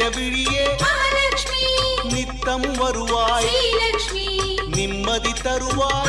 கஜவிழியே மகாலட்சுமி. நித்தம் வருவாய். ஸ்ரீலக்ஷ்மி. நிம்மதி தருவாய்.